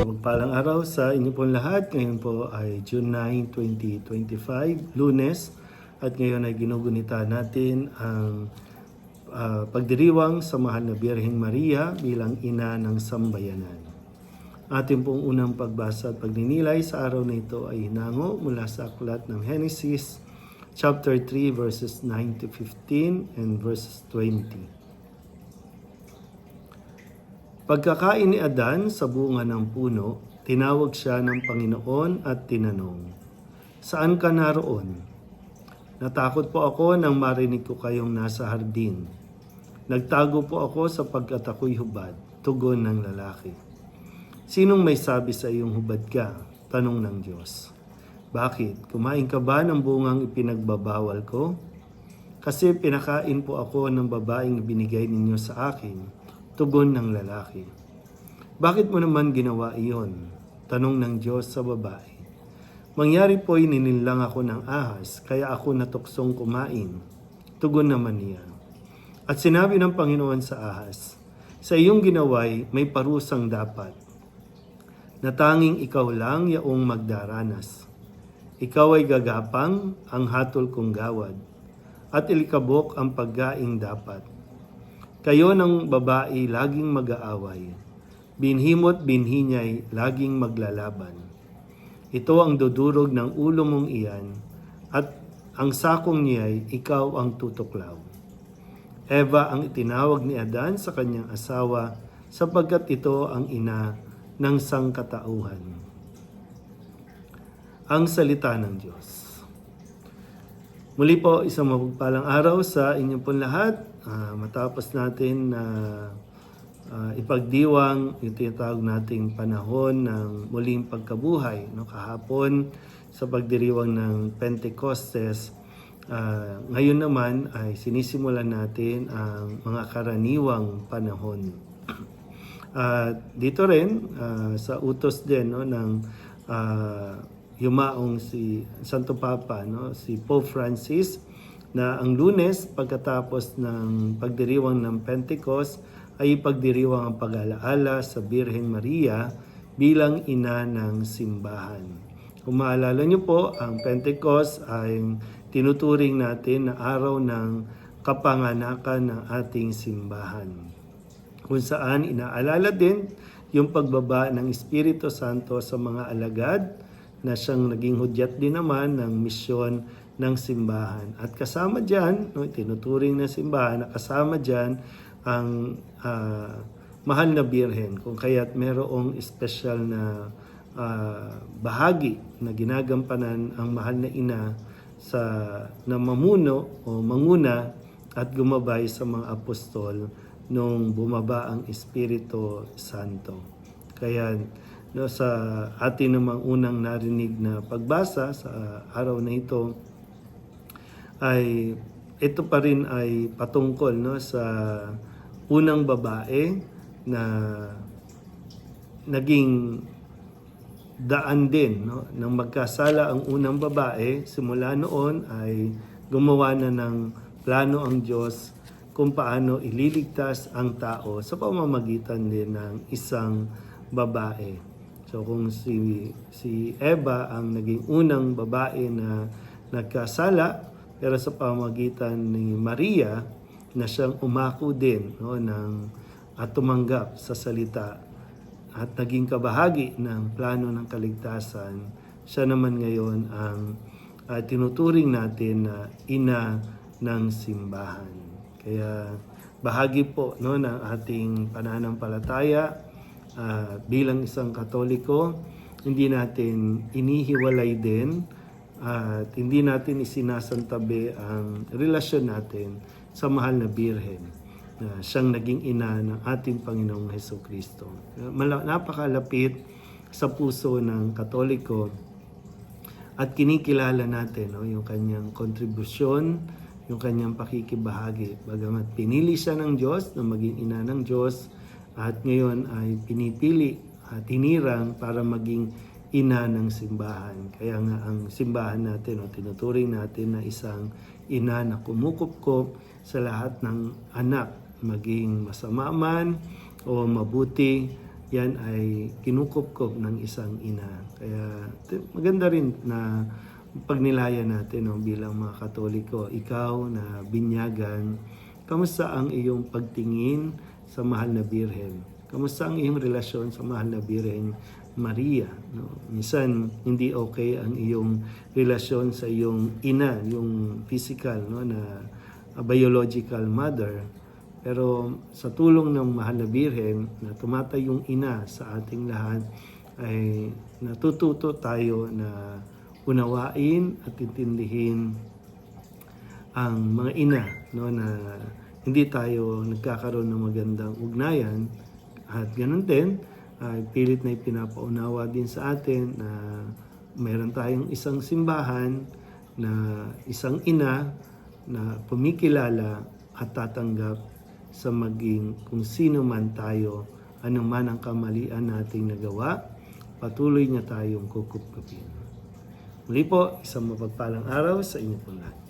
mapagpalang araw sa inyo po lahat. Ngayon po ay June 9, 2025, lunes. At ngayon ay ginugunita natin ang ah, pagdiriwang sa mahal na Birheng Maria bilang ina ng sambayanan. Ating pong unang pagbasa at pagninilay sa araw na ito ay hinango mula sa aklat ng Genesis chapter 3 verses 9 to 15 and verses 20. Pagkakain ni Adan sa bunga ng puno, tinawag siya ng Panginoon at tinanong, Saan ka naroon? Natakot po ako nang marinig ko kayong nasa hardin. Nagtago po ako sapagkat ako'y hubad, tugon ng lalaki. Sinong may sabi sa iyong hubad ka? Tanong ng Diyos. Bakit? Kumain ka ba ng bungang ipinagbabawal ko? Kasi pinakain po ako ng babaeng binigay ninyo sa akin. Tugon ng lalaki. Bakit mo naman ginawa iyon? Tanong ng Diyos sa babae. Mangyari po'y ninilang ako ng ahas, kaya ako natuksong kumain. Tugon naman niya. At sinabi ng Panginoon sa ahas, Sa iyong ginaway may parusang dapat, na tanging ikaw lang yaong magdaranas. Ikaw ay gagapang ang hatol kong gawad, at ilikabok ang paggaing dapat. Kayo ng babae laging mag-aaway. Binhimot binhi niya'y laging maglalaban. Ito ang dudurog ng ulo mong iyan at ang sakong niya'y ikaw ang tutuklaw. Eva ang itinawag ni Adan sa kanyang asawa sapagkat ito ang ina ng sangkatauhan. Ang salita ng Diyos. Muli po, isang mapagpalang araw sa inyong pong lahat. Ah, matapos natin na ah, ipagdiwang yung tinatawag nating panahon ng muling pagkabuhay. No? Kahapon sa pagdiriwang ng Pentecostes, ah, ngayon naman ay sinisimulan natin ang mga karaniwang panahon. At dito rin, ah, sa utos din no, ng ah, yumaong si Santo Papa, no, si Pope Francis, na ang lunes pagkatapos ng pagdiriwang ng Pentecost ay pagdiriwang ang pag-alaala sa Birheng Maria bilang ina ng simbahan. Kung maalala niyo po, ang Pentecost ay tinuturing natin na araw ng kapanganakan ng ating simbahan kung saan inaalala din yung pagbaba ng Espiritu Santo sa mga alagad na siyang naging hudyat din naman ng misyon ng simbahan. At kasama dyan, no, tinuturing ng simbahan, na kasama dyan ang ah, mahal na birhen. Kung kaya't merong special na ah, bahagi na ginagampanan ang mahal na ina sa na mamuno o manguna at gumabay sa mga apostol nung bumaba ang Espiritu Santo. Kaya no, sa atin namang unang narinig na pagbasa sa araw na ito ay ito pa rin ay patungkol no, sa unang babae na naging daan din no, nang magkasala ang unang babae simula noon ay gumawa na ng plano ang Diyos kung paano ililigtas ang tao sa pamamagitan din ng isang babae. So kung si si Eva ang naging unang babae na nagkasala pero sa pamamagitan ni Maria na siyang umako din no ng at tumanggap sa salita at naging kabahagi ng plano ng kaligtasan, siya naman ngayon ang uh, tinuturing natin na ina ng simbahan. Kaya bahagi po no ng ating pananampalataya ah, bilang isang Katoliko, hindi natin inihiwalay din at hindi natin isinasantabi ang relasyon natin sa mahal na Birhen na siyang naging ina ng ating Panginoong Heso Kristo. Napakalapit sa puso ng Katoliko at kinikilala natin no, yung kanyang kontribusyon, yung kanyang pakikibahagi. Bagamat pinili siya ng Diyos na maging ina ng Diyos at ngayon ay pinipili at tinirang para maging ina ng simbahan. Kaya nga ang simbahan natin o tinuturing natin na isang ina na kumukupkop sa lahat ng anak, maging masama man o mabuti yan ay kinukupkop ng isang ina. Kaya maganda rin na pagnilayan natin no, bilang mga katoliko. Ikaw na binyagan, kamusta ang iyong pagtingin sa mahal na birhen? Kamusta ang iyong relasyon sa mahal na birhen Maria? No? Minsan, hindi okay ang iyong relasyon sa iyong ina, yung physical, no, na a biological mother. Pero sa tulong ng mahal na birhen na tumatay yung ina sa ating lahat, ay natututo tayo na unawain at intindihin ang mga ina no na hindi tayo nagkakaroon ng magandang ugnayan at ganun din ay pilit na ipinapaunawa din sa atin na meron tayong isang simbahan na isang ina na pumikilala at tatanggap sa maging kung sino man tayo anong man ang kamalian nating nagawa patuloy niya tayong kukupkupin. Muli po, isang mapagpalang araw sa inyo po lahat.